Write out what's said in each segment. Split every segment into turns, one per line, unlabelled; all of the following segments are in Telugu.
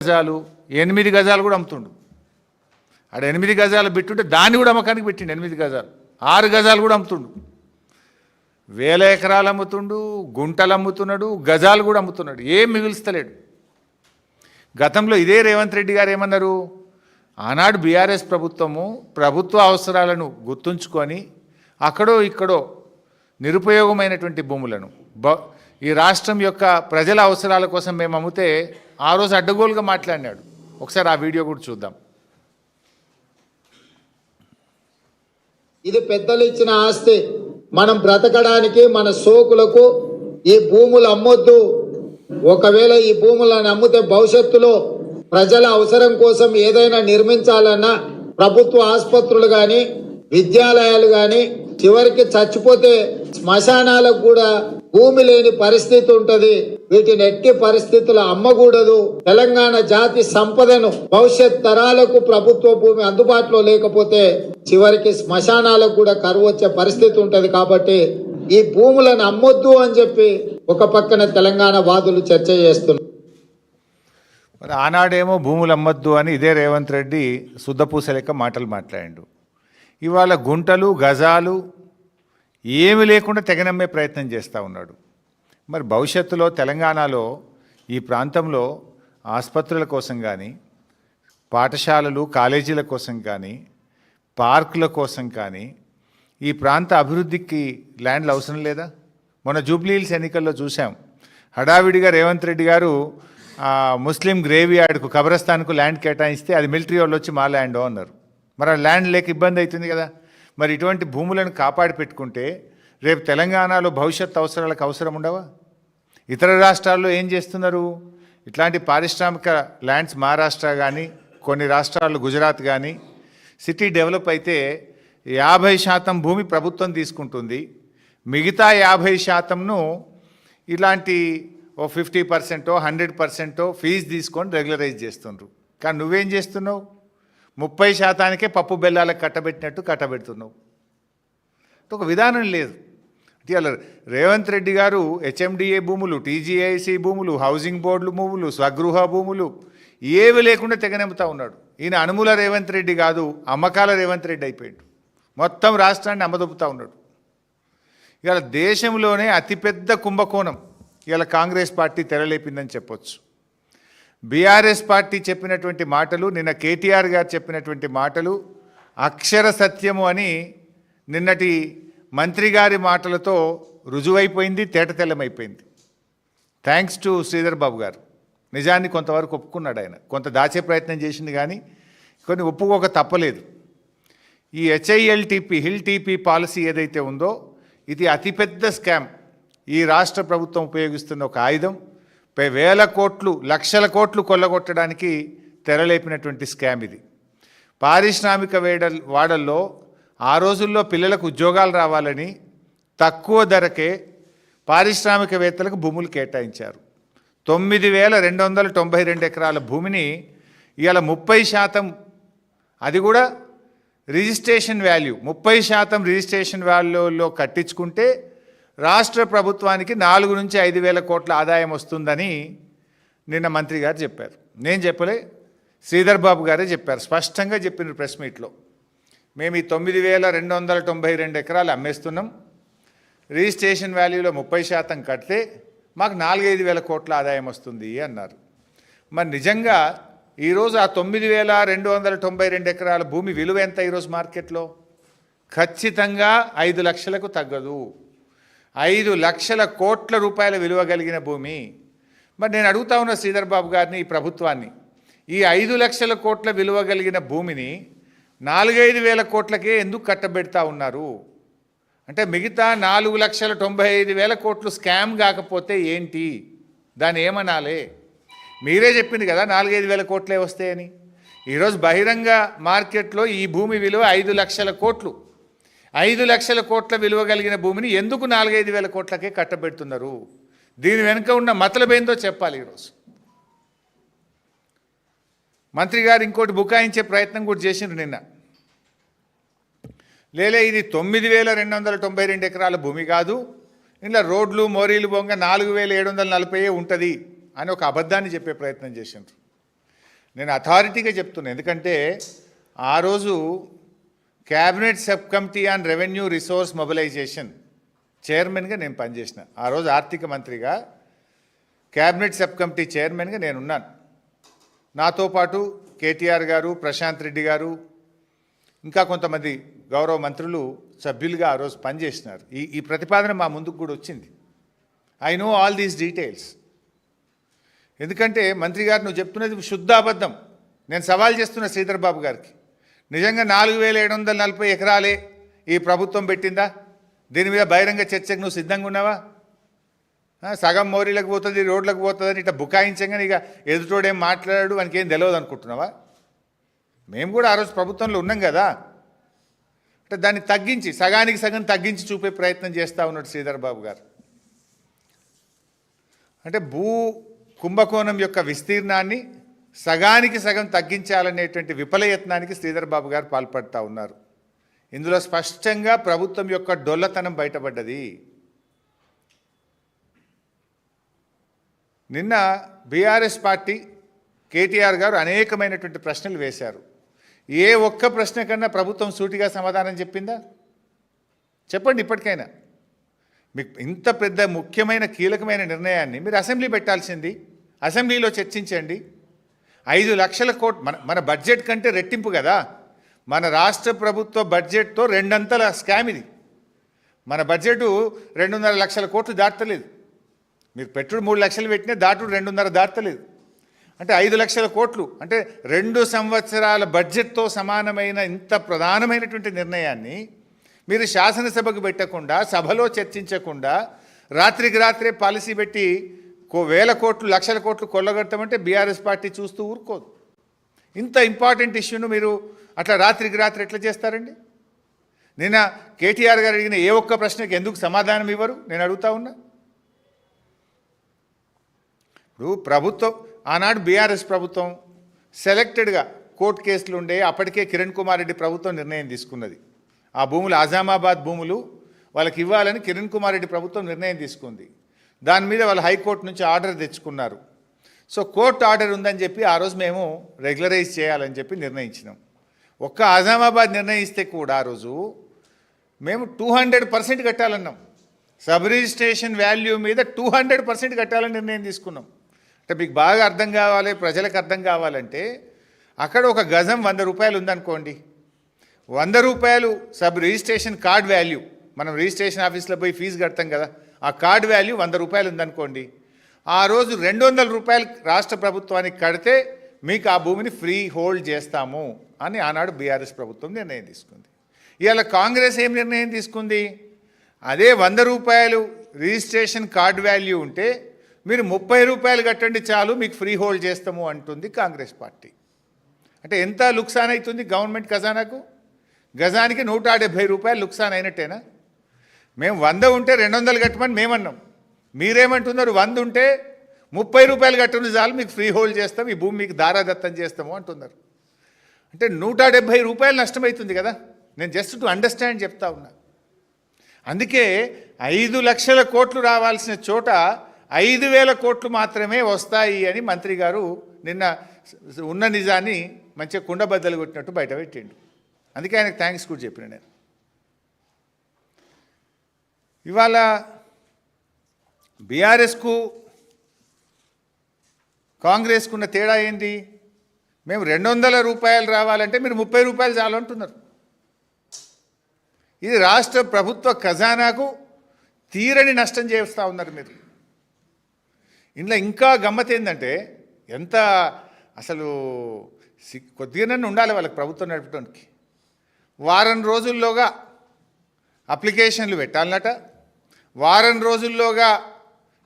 గజాలు ఎనిమిది గజాలు కూడా అమ్ముతుండు. ఆడ ఎనిమిది గజాలు పెట్టుంటే దాన్ని కూడా అమ్మకానికి పెట్టిండు ఎనిమిది గజాలు. ఆరు గజాలు కూడా అమ్ముతుండు. వేల ఎకరాలు అమ్ముతుండు గుంటలు అమ్ముతున్నాడు గజాలు కూడా అమ్ముతున్నాడు. ఏం మిగులుస్తలేడు. గతంలో ఇదే రేవంత్ రెడ్డి గారు ఏమన్నారు? ఆనాడు బీఆర్ఎస్ ప్రభుత్వము ప్రభుత్వ అవసరాలను గుర్తుంచుకొని అక్కడో ఇక్కడో నిరుపయోగమైనటువంటి భూములను బ ఈ రాష్ట్రం యొక్క ప్రజల అవసరాల కోసం మేము అమ్మితే ఆ రోజు అడ్డగోలుగా మాట్లాడినాడు. ఒకసారి ఆ వీడియో కూడా చూద్దాం.
ఇది పెద్దలు ఇచ్చిన ఆస్తి. మనం బ్రతకడానికి మన సోకులకు ఈ భూములు అమ్మొద్దు. ఒకవేళ ఈ భూములను అమ్మితే భవిష్యత్తులో ప్రజల అవసరం కోసం ఏదైనా నిర్మించాలన్నా ప్రభుత్వ ఆసుపత్రులు కానీ విద్యాలయాలు కానీ చివరికి చచ్చిపోతే శ్మశానాలకు కూడా భూమి లేని పరిస్థితి ఉంటది. వీటిని ఎట్టి పరిస్థితులు అమ్మకూడదు. తెలంగాణ జాతి సంపదను భవిష్యత్ తరాలకు ప్రభుత్వ భూమి అందుబాటులో లేకపోతే చివరికి శ్మశానాలకు కూడా కరువు వచ్చే పరిస్థితి ఉంటది కాబట్టి ఈ భూములను అమ్మొద్దు అని చెప్పి ఒక పక్కన తెలంగాణ వాదులు చర్చ చేస్తున్నారు.
మరి ఆనాడేమో భూములు అమ్మద్దు అని ఇదే రేవంత్ రెడ్డి శుద్ధపూస లెక్క మాటలు మాట్లాడాడు. ఇవాళ గుంటలు గజాలు ఏమి లేకుండా తెగనమ్మే ప్రయత్నం చేస్తూ ఉన్నాడు. మరి భవిష్యత్తులో తెలంగాణలో ఈ ప్రాంతంలో ఆసుపత్రుల కోసం కానీ పాఠశాలలు కాలేజీల కోసం కానీ పార్కుల కోసం కానీ ఈ ప్రాంత అభివృద్ధికి ల్యాండ్లు అవసరం లేదా? మొన్న జూబ్లీహిల్స్ ఎన్నికల్లో చూసాం హడావిడిగా రేవంత్ రెడ్డి గారు ముస్లిం గ్రేవీ యార్డ్కు కబ్రస్థాన్కు ల్యాండ్ కేటాయిస్తే అది మిలిటరీ వాళ్ళు వచ్చి మా ల్యాండ్ అన్నారు మరి ఆ ల్యాండ్ లేక ఇబ్బంది అవుతుంది కదా? మరి ఇటువంటి భూములను కాపాడి పెట్టుకుంటే రేపు తెలంగాణలో భవిష్యత్ అవసరాలకు అవసరం ఉండవా? ఇతర రాష్ట్రాల్లో ఏం చేస్తున్నారు? ఇట్లాంటి పారిశ్రామిక ల్యాండ్స్ మహారాష్ట్ర కానీ కొన్ని రాష్ట్రాలు గుజరాత్ కానీ సిటీ డెవలప్ అయితే యాభై శాతం భూమి ప్రభుత్వం తీసుకుంటుంది. మిగతా యాభై శాతంను ఇలాంటి ఓ ఫిఫ్టీ పర్సెంటో హండ్రెడ్ పర్సెంటో ఫీజు తీసుకొని రెగ్యులరైజ్ చేస్తుండ్రు. కానీ నువ్వేం చేస్తున్నావు? ముప్పై శాతానికే పప్పు బెల్లాలకు కట్టబెట్టినట్టు కట్టబెడుతున్నావు. ఒక విధానం లేదు. అంటే రేవంత్ రెడ్డి గారు హెచ్ఎండిఏ భూములు టీజీఐసి భూములు హౌసింగ్ బోర్డులు భూములు స్వగృహ భూములు ఏవి లేకుండా తెగనెంపుతా ఉన్నాడు. ఈయన అనుమూల రేవంత్ రెడ్డి కాదు అమ్మకాల రేవంత్ రెడ్డి అయిపోయాడు. మొత్తం రాష్ట్రాన్ని అమ్మదొప్పుతా ఉన్నాడు. ఇవాళ దేశంలోనే అతిపెద్ద కుంభకోణం. ఇవాళ కాంగ్రెస్ పార్టీ తెరలేపిందని చెప్పొచ్చు. బీఆర్ఎస్ పార్టీ చెప్పినటువంటి మాటలు నిన్న కేటీఆర్ గారు చెప్పినటువంటి మాటలు అక్షర సత్యము అని నిన్నటి మంత్రి గారి మాటలతో రుజువైపోయింది తేటతెల్లమైపోయింది. థ్యాంక్స్ టు శ్రీధర్ బాబు గారు. నిజాన్ని కొంతవరకు ఒప్పుకున్నాడు ఆయన. కొంత దాచే ప్రయత్నం చేసింది కానీ కొన్ని ఒప్పుకోక తప్పలేదు. ఈ హెచ్ఐఎల్టీపీ హిల్ టీపీ పాలసీ ఏదైతే ఉందో ఇది అతిపెద్ద స్కామ్. ఈ రాష్ట్ర ప్రభుత్వం ఉపయోగిస్తున్న ఒక ఆయుధం. వేల కోట్లు లక్షల కోట్లు కొల్లగొట్టడానికి తెరలేపినటువంటి స్కామ్ ఇది. పారిశ్రామిక వేడ వాడల్లో ఆ రోజుల్లో పిల్లలకు ఉద్యోగాలు రావాలని తక్కువ ధరకే పారిశ్రామికవేత్తలకు భూములు కేటాయించారు. తొమ్మిది వేల రెండు వందల తొంభై రెండు ఎకరాల భూమిని ఇవాళ ముప్పై శాతం అది కూడా రిజిస్ట్రేషన్ వాల్యూ ముప్పై శాతం రిజిస్ట్రేషన్ వాల్యూలో కట్టించుకుంటే రాష్ట్ర ప్రభుత్వానికి నాలుగు నుంచి ఐదు వేల కోట్ల ఆదాయం వస్తుందని నిన్న మంత్రి గారు చెప్పారు. నేను చెప్పలే శ్రీధర్ బాబు గారే చెప్పారు. స్పష్టంగా చెప్పిన ప్రెస్ మీట్లో. మేము ఈ తొమ్మిది వేల రెండు వందల తొంభై రెండు ఎకరాలు అమ్మేస్తున్నాం. రిజిస్ట్రేషన్ వాల్యూలో ముప్పై శాతం కడితే మాకు నాలుగైదు వేల కోట్ల ఆదాయం వస్తుంది అన్నారు. మరి నిజంగా ఈరోజు ఆ తొమ్మిది వేల రెండు వందల తొంభై రెండు ఎకరాల భూమి విలువ ఎంత ఈరోజు మార్కెట్లో? ఖచ్చితంగా ఐదు లక్షలకు తగ్గదు. ఐదు లక్షల కోట్ల రూపాయల విలువ కలిగిన భూమి. మరి నేను అడుగుతా ఉన్న శ్రీధర్ బాబు గారిని ఈ ప్రభుత్వాన్ని. ఈ ఐదు లక్షల కోట్ల విలువ కలిగిన భూమిని నాలుగైదు వేల కోట్లకే ఎందుకు కట్టబెడతా ఉన్నారు? అంటే మిగతా నాలుగు లక్షల తొంభై ఐదు వేల కోట్లు స్కామ్ కాకపోతే ఏంటి? దాన్ని ఏమనాలే? మీరే చెప్పింది కదా నాలుగైదు వేల కోట్లే వస్తాయని. ఈరోజు బహిరంగ మార్కెట్లో ఈ భూమి విలువ ఐదు లక్షల కోట్లు. ఐదు లక్షల కోట్ల విలువ కలిగిన భూమిని ఎందుకు నాలుగైదు వేల కోట్లకే కట్టబెడుతున్నారు? దీని వెనుక ఉన్న మతలబేందో చెప్పాలి ఈరోజు. మంత్రి గారు ఇంకోటి బుకాయించే ప్రయత్నం కూడా చేసిండ్రు నిన్న. లేలే ఇది తొమ్మిది వేల రెండు వందల తొంభై రెండు ఎకరాల భూమి కాదు ఇలా రోడ్లు మోరీలు బొంగ నాలుగు వేల ఏడు వందల నలభై ఉంటుంది అని ఒక అబద్ధాన్ని చెప్పే ప్రయత్నం చేసిండ్రు. నేను అథారిటీగా చెప్తున్నాను ఎందుకంటే ఆ రోజు cabinet sub committee on revenue resource mobilisation చైర్మన్గా నేను పనిచేసిన. ఆ రోజు ఆర్థిక మంత్రిగా క్యాబినెట్ సబ్ కమిటీ చైర్మన్గా నేనున్నాను. నాతో పాటు కేటీఆర్ గారు ప్రశాంత్ రెడ్డి గారు ఇంకా కొంతమంది గౌరవ మంత్రులు సభ్యులుగా ఆ రోజు పనిచేసినారు. ఈ ఈ ప్రతిపాదన మా ముందుకు కూడా వచ్చింది. I know all these details ఎందుకంటే మంత్రి గారు నువ్వు చెప్తున్నది శుద్ధ అబద్ధం నేను సవాల్ చేస్తున్న శ్రీధర్ బాబు గారికి. నిజంగా నాలుగు వేల ఏడు వందల నలభై ఎకరాలే ఈ ప్రభుత్వం పెట్టిందా? దీని మీద బహిరంగ చర్చకు నువ్వు సిద్ధంగా ఉన్నావా? సగం మోరీలకు పోతుంది రోడ్లకు పోతుంది అని ఇట్లా బుకాయించగానే ఇక ఎదుటోడేం మాట్లాడాడు వానికి ఏం తెలియదు అనుకుంటున్నావా? మేము కూడా ఆ రోజు ప్రభుత్వంలో ఉన్నాం కదా. అంటే దాన్ని తగ్గించి సగానికి సగం తగ్గించి చూపే ప్రయత్నం చేస్తూ ఉన్నాడు శ్రీధర్ బాబు గారు. అంటే భూ కుంభకోణం యొక్క విస్తీర్ణాన్ని సగానికి సగం తగ్గించాలనేటువంటి విఫలయత్నానికి శ్రీధర్ బాబు గారు పాల్పడతా ఉన్నారు. ఇందులో స్పష్టంగా ప్రభుత్వం యొక్క డొల్లతనం బయటపడ్డది. నిన్న బీఆర్ఎస్ పార్టీ కేటీఆర్ గారు అనేకమైనటువంటి ప్రశ్నలు వేశారు. ఏ ఒక్క ప్రశ్న కన్నా ప్రభుత్వం సూటిగా సమాధానం చెప్పిందా? చెప్పండి ఇప్పటికైనా. మీకు ఇంత పెద్ద ముఖ్యమైన కీలకమైన నిర్ణయాన్ని మీరు అసెంబ్లీ పెట్టాల్సింది అసెంబ్లీలో చర్చించండి. ఐదు లక్షల కోట్ మన మన బడ్జెట్ కంటే రెట్టింపు కదా. మన రాష్ట్ర ప్రభుత్వ బడ్జెట్తో రెండంతల స్కామ్ ఇది. మన బడ్జెట్ రెండున్నర లక్షల కోట్లు దాటలేదు. మీరు పెట్టుడు మూడు లక్షలు పెట్టినా దాటుడు రెండున్నర దాటలేదు. అంటే ఐదు లక్షల కోట్లు అంటే రెండు సంవత్సరాల బడ్జెట్తో సమానమైన ఇంత ప్రధానమైనటువంటి నిర్ణయాన్ని మీరు శాసనసభకు పెట్టకుండా సభలో చర్చించకుండా రాత్రికి రాత్రే పాలసీ పెట్టి కో వేల కోట్లు లక్షల కోట్లు కొల్లగొడతామంటే బీఆర్ఎస్ పార్టీ చూస్తూ ఊరుకోదు. ఇంత ఇంపార్టెంట్ ఇష్యూను మీరు అట్లా రాత్రికి రాత్రి ఎట్లా చేస్తారండి? నిన్న కేటీఆర్ గారు అడిగిన ఏ ఒక్క ప్రశ్నకి ఎందుకు సమాధానం ఇవ్వరు? నేను అడుగుతా ఉన్నా. ఇప్పుడు ప్రభుత్వం ఆనాడు బీఆర్ఎస్ ప్రభుత్వం సెలెక్టెడ్గా కోర్టు కేసులు ఉండే అప్పటికే కిరణ్ కుమార్ రెడ్డి ప్రభుత్వం నిర్ణయం తీసుకున్నది. ఆ భూములు ఆజామాబాద్ భూములు వాళ్ళకి ఇవ్వాలని కిరణ్ కుమార్ రెడ్డి ప్రభుత్వం నిర్ణయం తీసుకుంది. దాని మీద వాళ్ళు హైకోర్టు నుంచి ఆర్డర్ తెచ్చుకున్నారు. సో కోర్టు ఆర్డర్ ఉందని చెప్పి ఆ రోజు మేము రెగ్యులరైజ్ చేయాలని చెప్పి నిర్ణయించినాం. ఒక్క ఆజామాబాద్ నిర్ణయిస్తే కూడా ఆ రోజు మేము టూ హండ్రెడ్ పర్సెంట్ కట్టాలన్నాం. సబ్ రిజిస్ట్రేషన్ వాల్యూ మీద టూ హండ్రెడ్ పర్సెంట్ కట్టాలని నిర్ణయం తీసుకున్నాం. అంటే మీకు బాగా అర్థం కావాలి ప్రజలకు అర్థం కావాలంటే అక్కడ ఒక గజం వంద రూపాయలు ఉందనుకోండి. వంద రూపాయలు సబ్ రిజిస్ట్రేషన్ కార్డ్ వాల్యూ. మనం రిజిస్ట్రేషన్ ఆఫీస్లో పోయి ఫీజు కడతాం కదా. ఆ కార్డ్ వాల్యూ వంద రూపాయలు ఉందనుకోండి. ఆ రోజు రెండు వందల రూపాయలు రాష్ట్ర ప్రభుత్వానికి కడితే మీకు ఆ భూమిని ఫ్రీ హోల్డ్ చేస్తాము అని ఆనాడు బీఆర్ఎస్ ప్రభుత్వం నిర్ణయం తీసుకుంది. ఇవాళ కాంగ్రెస్ ఏం నిర్ణయం తీసుకుంది? అదే వంద రూపాయలు రిజిస్ట్రేషన్ కార్డ్ వాల్యూ ఉంటే మీరు ముప్పై రూపాయలు కట్టండి చాలు మీకు ఫ్రీ హోల్డ్ చేస్తాము అంటుంది కాంగ్రెస్ పార్టీ. అంటే ఎంత లుక్సాన్ అవుతుంది గవర్నమెంట్ ఖజానాకు? గజానికి నూట రూపాయలు లుక్సాన్ అయినట్టేనా? మేము వంద ఉంటే రెండు వందలు కట్టమని మేమన్నాం. మీరేమంటున్నారు? వంద ఉంటే ముప్పై రూపాయలు కట్టండి చాలు మీకు ఫ్రీ హోల్డ్ చేస్తాం ఈ భూమి మీకు దారాదత్తం చేస్తాము అంటున్నారు. అంటే నూట డెబ్భై రూపాయలు నష్టమవుతుంది కదా? నేను జస్ట్ టు అండర్స్టాండ్ చెప్తా ఉన్నా. అందుకే ఐదు లక్షల కోట్లు రావాల్సిన చోట ఐదు వేల కోట్లు మాత్రమే వస్తాయి అని మంత్రి గారు నిన్న ఉన్న నిజాన్ని మంచిగా కుండబద్దలు కొట్టినట్టు బయట పెట్టిండు. అందుకే ఆయనకు థ్యాంక్స్ కూడా చెప్పిన నేను. ఇవాళ బీఆర్ఎస్కు కాంగ్రెస్కు ఉన్న తేడా ఏంది మేము రెండు వందల రూపాయలు రావాలంటే మీరు ముప్పై రూపాయలు చాలు అంటున్నారు. ఇది రాష్ట్ర ప్రభుత్వ ఖజానాకు తీరని నష్టం చేస్తూ ఉన్నారు మీరు. ఇందులో ఇంకా గమ్మత్ ఏంటంటే ఎంత అసలు కొద్దిగానే ఉండాలి వాళ్ళకి ప్రభుత్వం నడపడానికి వారం రోజుల్లోగా అప్లికేషన్లు పెట్టాలన్నట వారం రోజుల్లోగా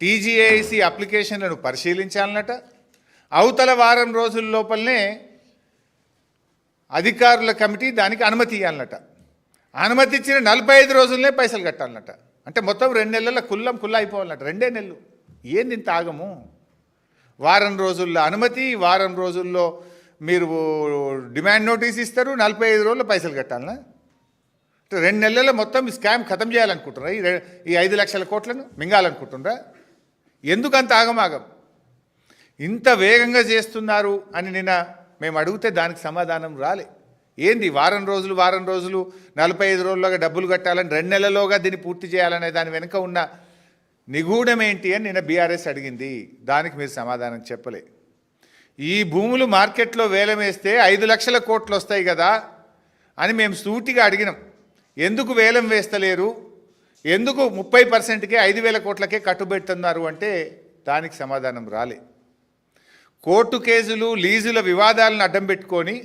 టీజీఐసి అప్లికేషన్లను పరిశీలించాలన్నట. అవతల వారం రోజుల లోపలనే అధికారుల కమిటీ దానికి అనుమతి ఇవ్వాలన్నట అనుమతి ఇచ్చిన నలభై ఐదు రోజులనే పైసలు కట్టాలన్నట. అంటే మొత్తం రెండు నెలల కుల్లం కుల్ల అయిపోవాలన్నట. రెండే నెలలు. ఏంది ఇంత ఆగము? వారం రోజుల్లో అనుమతి వారం రోజుల్లో మీరు డిమాండ్ నోటీస్ ఇస్తారు నలభై ఐదు రోజుల్లో పైసలు కట్టాలనా? రెండు నెలల్లో మొత్తం ఈ స్కామ్ ఖతం చేయాలనుకుంటున్నారా? ఈ ఈ ఐదు లక్షల కోట్లను మింగాలనుకుంటున్నారా? ఎందుకంత ఆగమాగం? ఇంత వేగంగా చేస్తున్నారు అని నిన్న మేము అడిగితే దానికి సమాధానం రాలే. ఏంది వారం రోజులు వారం రోజులు నలభై ఐదు రోజుల్లోగా డబ్బులు కట్టాలని రెండు నెలల్లోగా దీన్ని పూర్తి చేయాలనే దాని వెనుక ఉన్న నిగూఢం ఏంటి అని నిన్న బీఆర్ఎస్ అడిగింది. దానికి మీరు సమాధానం చెప్పలే. ఈ భూములు మార్కెట్లో వేలం వేస్తే ఐదు లక్షల కోట్లు వస్తాయి కదా అని మేము సూటిగా అడిగినాం. ఎందుకు వేలం వేస్తలేరు? ఎందుకు ముప్పై పర్సెంట్కే ఐదు వేల కోట్లకే కట్టుబెడుతున్నారు అంటే దానికి సమాధానం రాలే. కోర్టు కేసులు లీజుల వివాదాలను అడ్డం పెట్టుకొని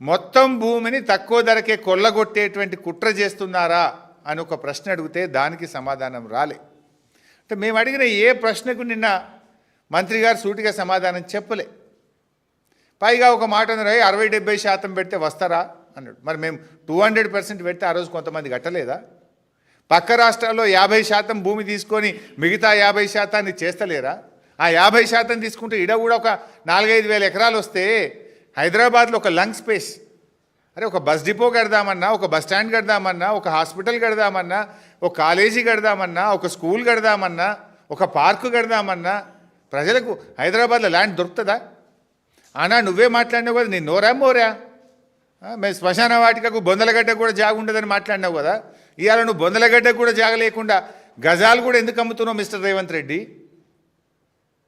మొత్తం భూమిని తక్కువ ధరకే కొల్లగొట్టేటువంటి కుట్ర చేస్తున్నారా అని ఒక ప్రశ్న అడిగితే దానికి సమాధానం రాలే. అంటే మేము అడిగిన ఏ ప్రశ్నకు నిన్న మంత్రి గారు సూటిగా సమాధానం చెప్పలే. పైగా ఒక మాట అన్నారు అరవై డెబ్బై శాతం పెడితే వస్తారా? అన్నాడు మరి మేము టూ హండ్రెడ్ పర్సెంట్ పెడితే ఆ రోజు కొంతమంది కట్టలేదా? పక్క రాష్ట్రాల్లో యాభై శాతం భూమి తీసుకొని మిగతా యాభై శాతాన్ని చేస్తలేరా? ఆ యాభై శాతం తీసుకుంటే ఇడ కూడా ఒక నాలుగైదు వేల ఎకరాలు వస్తే హైదరాబాద్లో ఒక లంగ్ స్పేస్. అరే ఒక బస్ డిపో కడదామన్నా ఒక బస్ స్టాండ్ కడదామన్నా ఒక హాస్పిటల్ కడదామన్నా ఒక కాలేజీ కడదామన్నా ఒక స్కూల్ కడదామన్నా ఒక పార్కు కడదామన్నా ప్రజలకు హైదరాబాద్లో ల్యాండ్ దొరుకుతుందా? అన్నా నువ్వే మాట్లాడినావు కదా నేను నోరా మోరా? మేము శ్మశాన వాటికకు బొందలగడ్డ కూడా జాగ ఉండదని మాట్లాడినావు కదా. ఇవాళ నువ్వు బొందలగడ్డ కూడా జాగ లేకుండా గజాలు కూడా ఎందుకు అమ్ముతున్నావు మిస్టర్ రేవంత్ రెడ్డి?